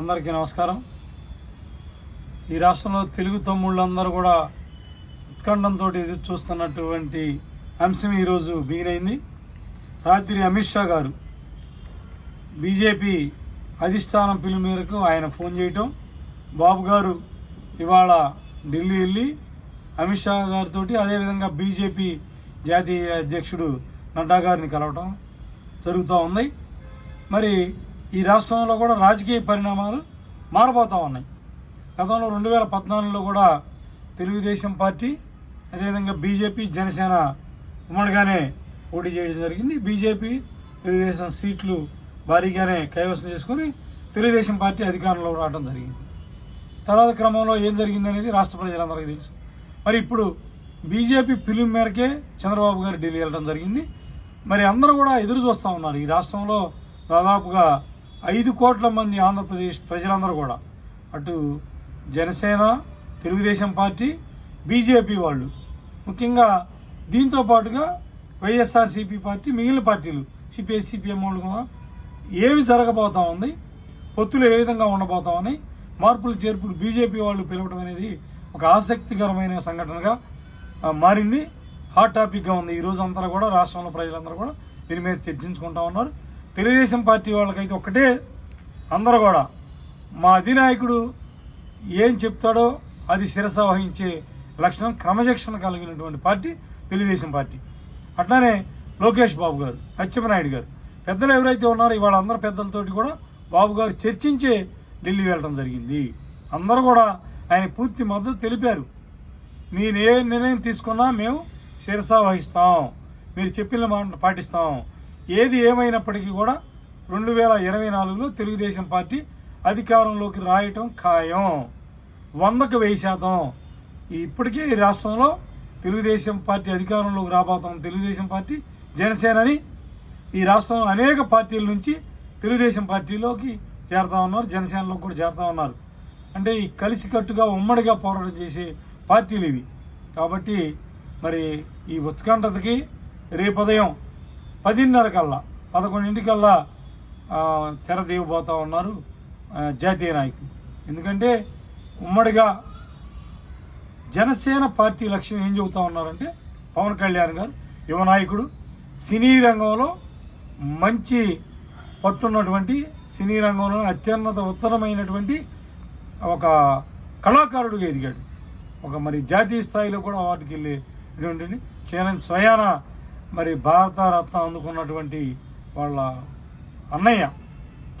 అందరికీ నమస్కారం. ఈ రాష్ట్రంలో తెలుగు తమ్ముళ్ళందరూ కూడా ఉత్కంఠంతో ఎదురు చూస్తున్నటువంటి అంశం ఈరోజు బిగినైంది రాత్రి అమిత్ షా గారు బీజేపీ అధిష్టానం పిలుపు మేరకు ఆయన ఫోన్ చేయటం. బాబు గారు ఇవాళ ఢిల్లీ వెళ్ళి అమిత్ షా గారితో అదేవిధంగా బీజేపీ జాతీయ అధ్యక్షుడు నడ్డా గారిని కలవటం జరుగుతూ ఉంది. మరి ఈ రాష్ట్రంలో కూడా రాజకీయ పరిణామాలు మారబోతూ ఉన్నాయి. గతంలో రెండు వేల పద్నాలుగులో కూడా తెలుగుదేశం పార్టీ అదేవిధంగా బీజేపీ జనసేన ఉమ్మడిగానే పోటీ చేయడం జరిగింది. బీజేపీ తెలుగుదేశం సీట్లు భారీగానే కైవసం చేసుకొని తెలుగుదేశం పార్టీ అధికారంలో రావడం జరిగింది. తర్వాత క్రమంలో ఏం జరిగింది అనేది రాష్ట్ర ప్రజలందరికీ తెలుసు. మరి ఇప్పుడు బీజేపీ పిలుపు మేరకే చంద్రబాబు గారు ఢిల్లీ వెళ్ళడం జరిగింది. మరి అందరూ కూడా ఎదురు చూస్తూ ఉన్నారు. ఈ రాష్ట్రంలో దాదాపుగా ఐదు కోట్ల మంది ఆంధ్రప్రదేశ్ ప్రజలందరూ కూడా. అటు జనసేన తెలుగుదేశం పార్టీ బీజేపీ వాళ్ళు. ముఖ్యంగా దీంతో పాటుగా వైఎస్ఆర్సీపీ పార్టీ మిగిలిన పార్టీలు సిపిఐ సిపిఎం వాళ్ళు కూడా ఏమి జరగబోతా ఉంది పొత్తులు ఏ విధంగా ఉండబోతామని మార్పులు చేర్పులు బీజేపీ వాళ్ళు పిలవడం అనేది ఒక ఆసక్తికరమైన సంఘటనగా మారింది. హాట్ టాపిక్గా ఉంది ఈరోజు అంతా కూడా రాష్ట్రంలో ప్రజలందరూ కూడా దీని మీద చర్చించుకుంటా ఉన్నారు. తెలుగుదేశం పార్టీ వాళ్ళకైతే ఒక్కటే అందరూ కూడా మా అధినాయకుడు ఏం చెప్తాడో అది శిరస వహించే లక్షణం క్రమశిక్షణ కలిగినటువంటి పార్టీ తెలుగుదేశం పార్టీ. అట్లానే లోకేష్ బాబు గారు అచ్చెన్నాయుడు గారు. పెద్దలు ఎవరైతే ఉన్నారో ఇవాళ అందరు పెద్దలతోటి కూడా బాబు గారు చర్చించే ఢిల్లీ వెళ్ళడం జరిగింది. అందరూ కూడా ఆయన పూర్తి మద్దతు తెలిపారు. నేను ఏ నిర్ణయం తీసుకున్నా మేము శిరసా వహిస్తాం. మీరు చెప్పిన మాట పాటిస్తాం. ఏది ఏమైనప్పటికీ కూడా రెండు వేల ఇరవై నాలుగులో తెలుగుదేశం పార్టీ అధికారంలోకి రాయటం ఖాయం. వందకు వెయ్యి శాతం. ఇప్పటికే ఈ రాష్ట్రంలో తెలుగుదేశం పార్టీ అధికారంలోకి రాబోతాం తెలుగుదేశం పార్టీ జనసేనని ఈ రాష్ట్రంలో అనేక పార్టీల నుంచి తెలుగుదేశం పార్టీలోకి చేరుతా ఉన్నారు జనసేనలోకి కూడా చేరుతా ఉన్నారు. అంటే ఈ కలిసికట్టుగా ఉమ్మడిగా పోరాటం చేసే పార్టీలు ఇవి. కాబట్టి మరి ఈ ఉత్కంఠతకి రేపు ఉదయం పదిన్నర కల్లా పదకొండింటికల్లా ఆ, తెర తీయబోతా ఉన్నారు జాతీయ నాయకులు. ఎందుకంటే ఉమ్మడిగా జనసేన పార్టీ లక్ష్యం ఏం చెబుతా ఉన్నారంటే పవన్ కళ్యాణ్ గారు యువ నాయకుడు సినీ రంగంలో మంచి పట్టున్నటువంటి సినీ రంగంలో అత్యున్నత ఉత్తరమైనటువంటి ఒక కళాకారుడుగా ఎదిగాడు. ఒక మరి జాతీయ స్థాయిలో కూడా వాటికి వెళ్ళేటువంటి చైనా స్వయాన మరి భారతరత్న అందుకున్నటువంటి వాళ్ళ అన్నయ్య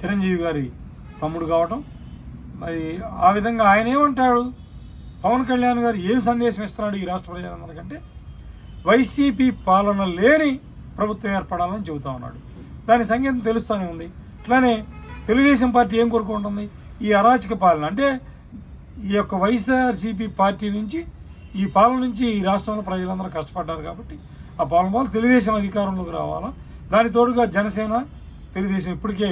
చిరంజీవి గారి తమ్ముడు కావటం. మరి ఆ విధంగా ఆయన ఏమంటాడు? పవన్ కళ్యాణ్ గారు ఏం సందేశం ఇస్తున్నాడు ఈ రాష్ట్ర ప్రజలందరికంటే? వైసీపీ పాలన లేని ప్రభుత్వం ఏర్పడాలని చెబుతా ఉన్నాడు. దాని సంగీతం తెలుస్తూనే ఉంది. అట్లానే తెలుగుదేశం పార్టీ ఏం కోరుకుంటుంది? ఈ అరాచక పాలన అంటే ఈ యొక్క వైఎస్ఆర్సీపీ పార్టీ నుంచి ఈ పాలన నుంచి ఈ రాష్ట్రంలో ప్రజలందరూ కష్టపడ్డారు కాబట్టి ఆ పాలన వల్ల తెలుగుదేశం అధికారంలోకి రావాలా? దాని తోడుగా జనసేన తెలుగుదేశం ఇప్పటికే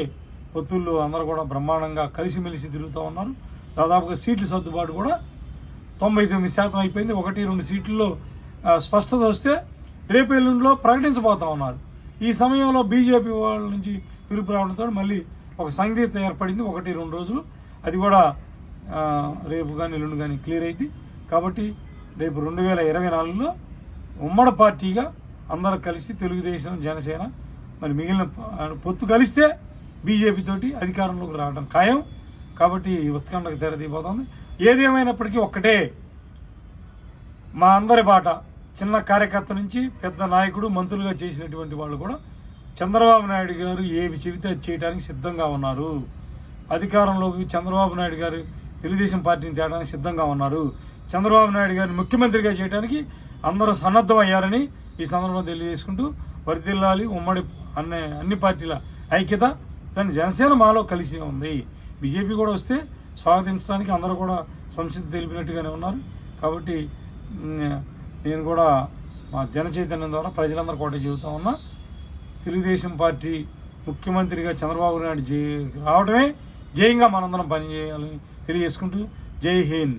పొత్తుల్లో అందరూ కూడా బ్రహ్మాండంగా కలిసిమెలిసి తిరుగుతూ ఉన్నారు. దాదాపుగా సీట్ల సర్దుబాటు కూడా తొంభై తొమ్మిది శాతం అయిపోయింది. ఒకటి రెండు సీట్లలో స్పష్టత వస్తే రేపు ఎల్లుండిలో ప్రకటించబోతా ఉన్నారు. ఈ సమయంలో బీజేపీ వాళ్ళ నుంచి పిలుపు రావడంతో మళ్ళీ ఒక సంగీత ఏర్పడింది. ఒకటి రెండు రోజులు. అది కూడా రేపు కానీ ఎల్లుండి కానీ క్లియర్ అయింది. కాబట్టి రేపు రెండు వేల ఇరవై నాలుగులో ఉమ్మడి పార్టీగా అందరు కలిసి తెలుగుదేశం జనసేన మరి మిగిలిన పొత్తు కలిస్తే బీజేపీతోటి అధికారంలోకి రావడం ఖాయం. కాబట్టి ఈ ఉత్కంఠకు తెరదీపోతుంది ఏదేమైనప్పటికీ ఒక్కటే మా అందరి బాట చిన్న కార్యకర్త నుంచి పెద్ద నాయకుడు మంత్రులుగా చేసినటువంటి వాళ్ళు కూడా చంద్రబాబు నాయుడు గారు ఏమి చెబితే అది చేయడానికి సిద్ధంగా ఉన్నారు. అధికారంలోకి చంద్రబాబు నాయుడు గారు తెలుగుదేశం పార్టీని తేడానికి సిద్ధంగా ఉన్నారు. చంద్రబాబు నాయుడు గారిని ముఖ్యమంత్రిగా చేయడానికి అందరూ సన్నద్ధం అయ్యారని ఈ సందర్భంగా తెలియజేసుకుంటూ వర్దిల్లాలి ఉమ్మడి అనే అన్ని పార్టీల ఐక్యత దాని జనసేన మాలో కలిసి ఉంది. బీజేపీ కూడా వస్తే స్వాగతించడానికి అందరూ కూడా సంసిద్ధి తెలిపినట్టుగానే ఉన్నారు. కాబట్టి నేను కూడా మా జన చైతన్యం ద్వారా ప్రజలందరూ కూడా చెబుతా ఉన్నా తెలుగుదేశం పార్టీ ముఖ్యమంత్రిగా చంద్రబాబు నాయుడు జై రావడమే జయంగా మనందరం పనిచేయాలని తెలియజేసుకుంటూ జై హింద్.